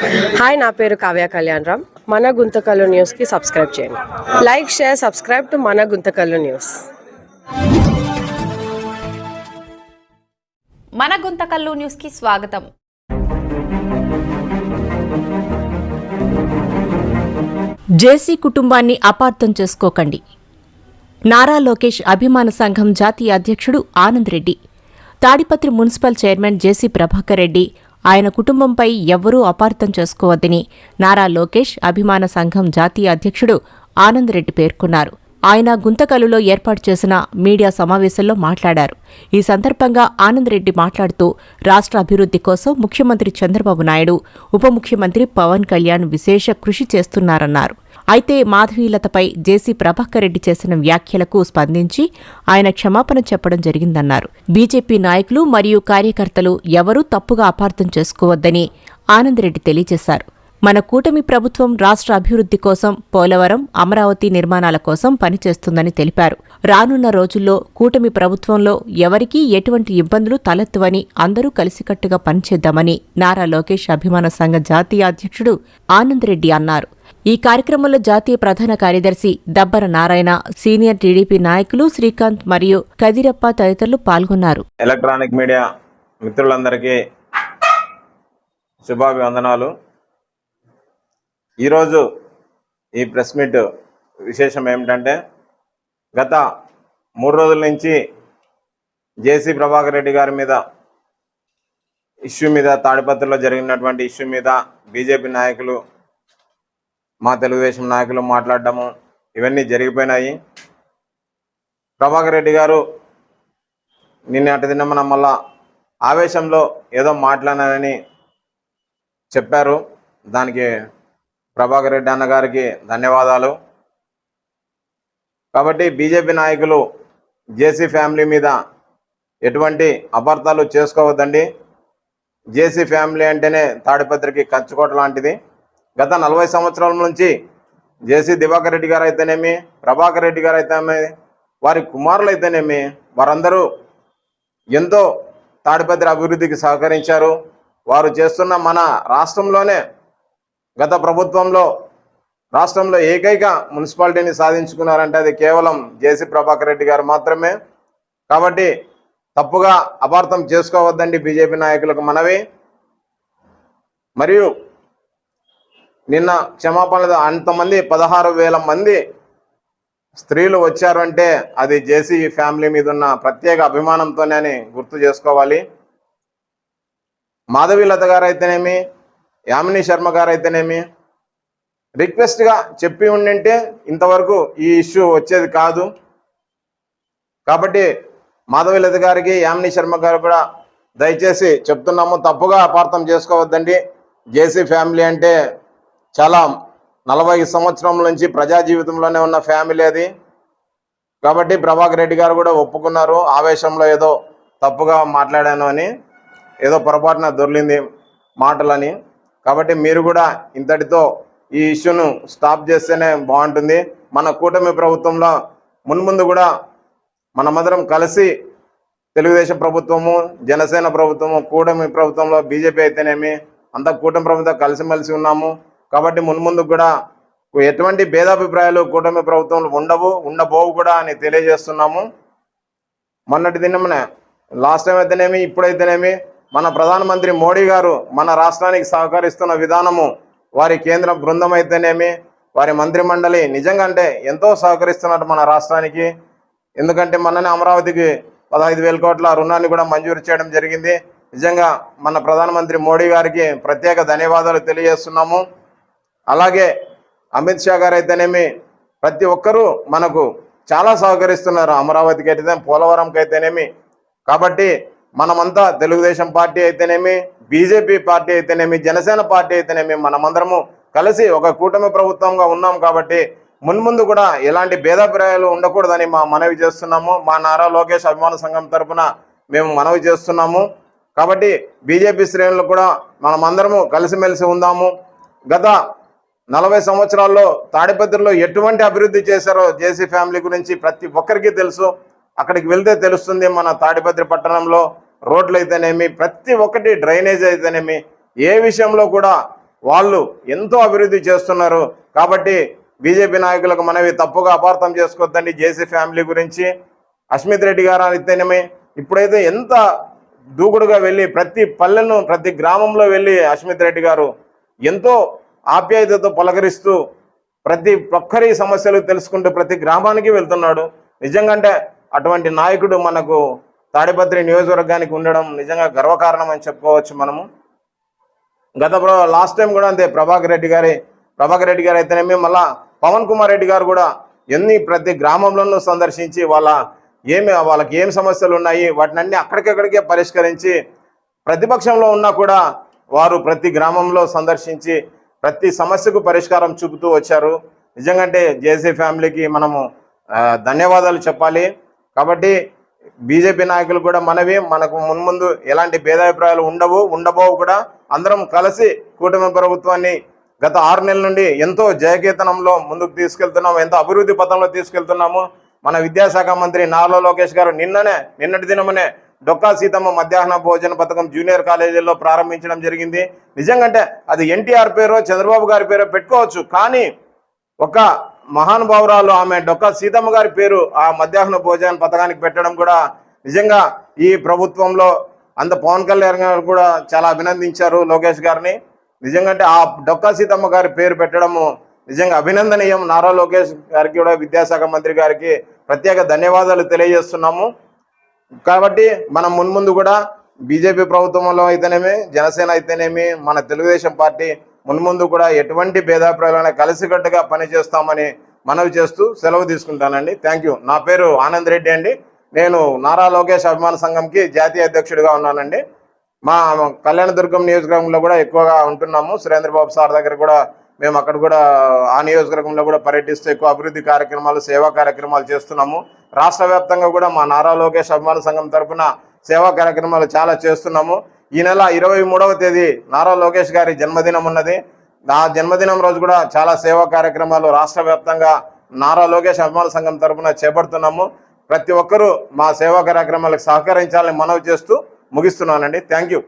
Hi నా పేరు కావ్య కళ్యాణ్ రామ్. మన గుంతకల్లు న్యూస్కి సబ్స్క్రైబ్ చేయండి. లైక్ షేర్ సబ్స్క్రైబ్ టు మన గుంతకల్లు న్యూస్ మన గుంతకల్లు న్యూస్కి స్వాగతం. జేసీ కుటుంబాన్ని అపార్థం చేసుకోకండి. నారా లోకేష్ అభిమాన సంఘం జాతీయ అధ్యక్షుడు Anand Reddy Tadipatri municipal chairman JC Prabhakar Reddy ఆయన కుటుంబంపై ఎవ్వరూ అపార్థం చేసుకోవద్దని నారా లోకేష్ అభిమాన సంఘం జాతీయ అధ్యక్షుడు ఆనంద్ రెడ్డి పేర్కొన్నారు. ఆయన గుంతకలులో ఏర్పాటు చేసిన మీడియా సమావేశంలో మాట్లాడారు. ఈ సందర్భంగా ఆనంద్ రెడ్డి మాట్లాడుతూ రాష్ట్ర అభివృద్ధి కోసం ముఖ్యమంత్రి చంద్రబాబు నాయుడు ఉప ముఖ్యమంత్రి పవన్ కళ్యాణ్ విశేష కృషి చేస్తున్నారన్నారు. అయితే మాధవీలతపై జేసీ ప్రభాకర్ రెడ్డి చేసిన వ్యాఖ్యలకు స్పందించి ఆయన క్షమాపణ చెప్పడం జరిగిందన్నారు. బీజేపీ నాయకులు మరియు కార్యకర్తలు ఎవరూ తప్పుగా అపార్థం చేసుకోవద్దని ఆనంద్ రెడ్డి తెలియజేశారు. మన కూటమి ప్రభుత్వం రాష్ట్ర అభివృద్ధి కోసం పోలవరం అమరావతి నిర్మాణాల కోసం పనిచేస్తుందని తెలిపారు. రానున్న రోజుల్లో కూటమి ప్రభుత్వంలో ఎవరికీ ఎటువంటి ఇబ్బందులు తలెత్తువని అందరూ కలిసికట్టుగా పనిచేద్దామని నారా లోకేష్ అభిమాన సంఘ జాతీయ అధ్యక్షుడు ఆనంద్ రెడ్డి అన్నారు. ఈ కార్యక్రమంలో జాతీయ ప్రధాన కార్యదర్శి దబ్బర నారాయణ సీనియర్ టీడీపీ నాయకులు శ్రీకాంత్ మరియు కదిరప్ప తదితరులు పాల్గొన్నారు. ఎలక్ట్రానిక్ మీడియా మిత్రులందరికీ శుభాభివందనాలు. ఈరోజు ఈ ప్రెస్ మీట్ విశేషం ఏమిటంటే గత మూడు రోజుల నుంచి జేసీ ప్రభాకర్ రెడ్డి గారి మీద ఇష్యూ మీద తాడిపత్రిలో జరిగినటువంటి ఇష్యూ మీద బీజేపీ నాయకులు మా తెలుగుదేశం నాయకులు మాట్లాడడము ఇవన్నీ జరిగిపోయినాయి. ప్రభాకర్ రెడ్డి గారు నిన్నటి దిన మనం మళ్ళా ఆవేశంలో ఏదో మాట్లాడానని చెప్పారు. దానికి ప్రభాకర్ రెడ్డి అన్నగారికి ధన్యవాదాలు. కాబట్టి బీజేపీ నాయకులు జేసీ ఫ్యామిలీ మీద ఎటువంటి అపార్థాలు చేసుకోవద్దండి. జేసీ ఫ్యామిలీ అంటేనే తాడిపత్రికి కంచుకోట లాంటిది. గత నలభై సంవత్సరాల నుంచి జేసీ దివాకర్ రెడ్డి గారు అయితేనేమి ప్రభాకర్ రెడ్డి గారు అయితేనేమి వారి కుమారులు అయితేనేమి వారందరూ ఎంతో తాడిపత్రి అభివృద్ధికి సహకరించారు. వారు చేస్తున్న మన రాష్ట్రంలోనే గత ప్రభుత్వంలో రాష్ట్రంలో ఏకైక మున్సిపాలిటీని సాధించుకున్నారంటే అది కేవలం జేసీ ప్రభాకర్ రెడ్డి గారు మాత్రమే. కాబట్టి తప్పుగా అపార్థం చేసుకోవద్దండి బీజేపీ నాయకులకు మనవి. మరియు నిన్న క్షమాపణలు అంతమంది పదహారు వేల మంది స్త్రీలు వచ్చారు అంటే అది జేసీ ఫ్యామిలీ మీద ఉన్న ప్రత్యేక అభిమానంతోనే అని గుర్తు చేసుకోవాలి. మాధవీలత గారు అయితేనేమి యామిని శర్మ గారు అయితేనేమి రిక్వెస్ట్గా చెప్పి ఉండింటే ఇంతవరకు ఈ ఇష్యూ వచ్చేది కాదు. కాబట్టి మాధవీలత గారికి యామిని శర్మ గారు కూడా దయచేసి చెప్తున్నాము తప్పుగా అపార్థం చేసుకోవద్దండి. జేసీ ఫ్యామిలీ అంటే చాలా నలభై సంవత్సరం నుంచి ప్రజా జీవితంలోనే ఉన్న ఫ్యామిలీ అది. కాబట్టి ప్రభాకర్ రెడ్డి గారు కూడా ఒప్పుకున్నారు. ఆవేశంలో ఏదో తప్పుగా మాట్లాడాను అని ఏదో పొరపాటున దొర్లింది మాటలని. కాబట్టి మీరు కూడా ఇంతటితో ఈ ఇష్యూను స్టాప్ చేస్తేనే బాగుంటుంది. మన కూటమి ప్రభుత్వంలో మున్ముందు కూడా మనమందరం కలిసి తెలుగుదేశం ప్రభుత్వము జనసేన ప్రభుత్వము కూటమి ప్రభుత్వంలో బీజేపీ అయితేనేమి అంతా కూటమి ప్రభుత్వం కలిసిమెలిసి ఉన్నాము. కాబట్టి మున్ముందు కూడా ఎటువంటి భేదాభిప్రాయాలు కూటమి ప్రభుత్వంలో ఉండవు ఉండబోవు కూడా అని తెలియజేస్తున్నాము. మొన్నటి దినమున లాస్ట్ టైం అయితేనేమి ఇప్పుడైతేనేమి మన ప్రధానమంత్రి మోడీ గారు మన రాష్ట్రానికి సహకరిస్తున్న విధానము వారి కేంద్ర బృందం అయితేనేమి వారి మంత్రి మండలి నిజంగా అంటే ఎంతో సహకరిస్తున్నట్టు మన రాష్ట్రానికి. ఎందుకంటే మొన్ననే అమరావతికి పదహైదు వేల కోట్ల రుణాన్ని కూడా మంజూరు చేయడం జరిగింది. నిజంగా మన ప్రధానమంత్రి మోడీ గారికి ప్రత్యేక ధన్యవాదాలు తెలియజేస్తున్నాము. అలాగే అమిత్ షా గారు అయితేనేమి ప్రతి ఒక్కరూ మనకు చాలా సహకరిస్తున్నారు. అమరావతికి అయితే పోలవరంకి అయితేనేమి కాబట్టి మనమంతా తెలుగుదేశం పార్టీ అయితేనేమి బీజేపీ పార్టీ అయితేనేమి జనసేన పార్టీ అయితేనేమి మనమందరము కలిసి ఒక కూటమి ప్రభుత్వంగా ఉన్నాం కాబట్టి మున్ముందు కూడా ఎలాంటి భేదాభిప్రాయాలు ఉండకూడదని మా మనవి చేస్తున్నాము. మా నారా లోకేష్ అభిమాన సంఘం తరపున మేము మనవి చేస్తున్నాము. కాబట్టి బీజేపీ శ్రేణులు కూడా మనమందరము కలిసిమెలిసి ఉందాము. గత నలభై సంవత్సరాల్లో తాడిపత్రిలో ఎటువంటి అభివృద్ధి చేశారో జేసీ ఫ్యామిలీ గురించి ప్రతి ఒక్కరికి తెలుసు. అక్కడికి వెళ్తే తెలుస్తుంది మన తాడిపత్రి పట్టణంలో రోడ్లు అయితేనేమి ప్రతి ఒక్కటి డ్రైనేజ్ అయితేనేమి ఏ విషయంలో కూడా వాళ్ళు ఎంతో అభివృద్ధి చేస్తున్నారు. కాబట్టి బీజేపీ నాయకులకు మనవి తప్పుగా అపార్థం చేసుకోవద్దండి జేసీ ఫ్యామిలీ గురించి. అస్మిత్ రెడ్డి గారు అయితేనేమి ఇప్పుడైతే ఎంత దూకుడుగా వెళ్ళి ప్రతి పల్లెను ప్రతి గ్రామంలో వెళ్ళి అస్మిత్ రెడ్డి గారు ఎంతో ఆప్యాయతతో పలకరిస్తూ ప్రతి ఒక్కరి సమస్యలు తెలుసుకుంటూ ప్రతి గ్రామానికి వెళ్తున్నాడు. నిజంగా అంటే అటువంటి నాయకుడు మనకు తాడిపత్రి నియోజకవర్గానికి ఉండడం నిజంగా గర్వకారణం అని చెప్పుకోవచ్చు మనము. గత లాస్ట్ టైం కూడా అంతే ప్రభాకర్ రెడ్డి గారి ప్రభాకర్ రెడ్డి గారు అయితేనేమి మళ్ళా పవన్ కుమార్ రెడ్డి గారు కూడా ఎన్ని ప్రతి గ్రామంలోనూ సందర్శించి వాళ్ళ ఏమి వాళ్ళకి ఏం సమస్యలు ఉన్నాయి వాటిని అన్ని అక్కడికక్కడికే పరిష్కరించి ప్రతిపక్షంలో ఉన్నా కూడా వారు ప్రతి గ్రామంలో సందర్శించి ప్రతి సమస్యకు పరిష్కారం చూపుతూ వచ్చారు. నిజంగా అంటే జేసీ ఫ్యామిలీకి మనము ధన్యవాదాలు చెప్పాలి. కాబట్టి బీజేపీ నాయకులు కూడా మనవి మనకు మున్ముందు ఎలాంటి భేదాభిప్రాయాలు ఉండవు ఉండబోవు కూడా అందరం కలిసి కూటమి ప్రభుత్వాన్ని గత ఆరు నెలల నుండి ఎంతో జయకేతనంలో ముందుకు తీసుకెళ్తున్నాము ఎంతో అభివృద్ధి పథంలో తీసుకెళ్తున్నాము. మన విద్యాశాఖ మంత్రి నారా లోకేష్ గారు నిన్ననే నిన్నటి దినమనే డొక్కా సీతమ్మ మధ్యాహ్న భోజన పథకం జూనియర్ కాలేజీల్లో ప్రారంభించడం జరిగింది. నిజంగా అంటే అది ఎన్టీఆర్ పేరో చంద్రబాబు గారి పేరో పెట్టుకోవచ్చు. కానీ ఒక మహానుభావురాలు ఆమె డొక్కా సీతమ్మ గారి పేరు ఆ మధ్యాహ్న భోజన పథకానికి పెట్టడం కూడా నిజంగా ఈ ప్రభుత్వంలో అంత పవన్ కళ్యాణ్ గారు కూడా చాలా అభినందించారు లోకేష్ గారిని. నిజంగా అంటే ఆ డొక్కా సీతమ్మ గారి పేరు పెట్టడము నిజంగా అభినందనీయం. నారా లోకేష్ గారికి కూడా విద్యాశాఖ మంత్రి గారికి ప్రత్యేక ధన్యవాదాలు తెలియజేస్తున్నాము. కాబట్టి మనం మున్ముందు కూడా బీజేపీ ప్రభుత్వంలో అయితేనేమి జనసేన అయితేనేమి మన తెలుగుదేశం పార్టీ మున్ముందు కూడా ఎటువంటి భేదాభిప్రాయాలైనా కలిసికట్టుగా పనిచేస్తామని మనవి చేస్తూ సెలవు తీసుకుంటానండి. థ్యాంక్ యూ నా పేరు ఆనంద్ రెడ్డి అండి. నేను నారా లోకేష్ అభిమాన సంఘంకి జాతీయ అధ్యక్షుడిగా ఉన్నానండి. మా కళ్యాణదుర్గం నియోజకవర్గంలో కూడా ఎక్కువగా ఉంటున్నాము. సురేంద్రబాబు సార్ దగ్గర కూడా మేము అక్కడ కూడా ఆ నియోజకవర్గంలో కూడా పర్యటిస్తూ ఎక్కువ అభివృద్ధి కార్యక్రమాలు సేవా కార్యక్రమాలు చేస్తున్నాము. రాష్ట్ర వ్యాప్తంగా కూడా మా నారా లోకేష్ అభిమాన సంఘం తరపున సేవా కార్యక్రమాలు చాలా చేస్తున్నాము. ఈ నెల ఇరవై మూడవ తేదీ నారా లోకేష్ గారి జన్మదినం ఉన్నది. ఆ జన్మదినం రోజు కూడా చాలా సేవా కార్యక్రమాలు రాష్ట్ర వ్యాప్తంగా నారా లోకేష్ అభిమాన సంఘం తరఫున చేపడుతున్నాము. ప్రతి ఒక్కరూ మా సేవా కార్యక్రమాలకు సహకరించాలని మనవి చేస్తూ ముగిస్తున్నానండి. Thank you.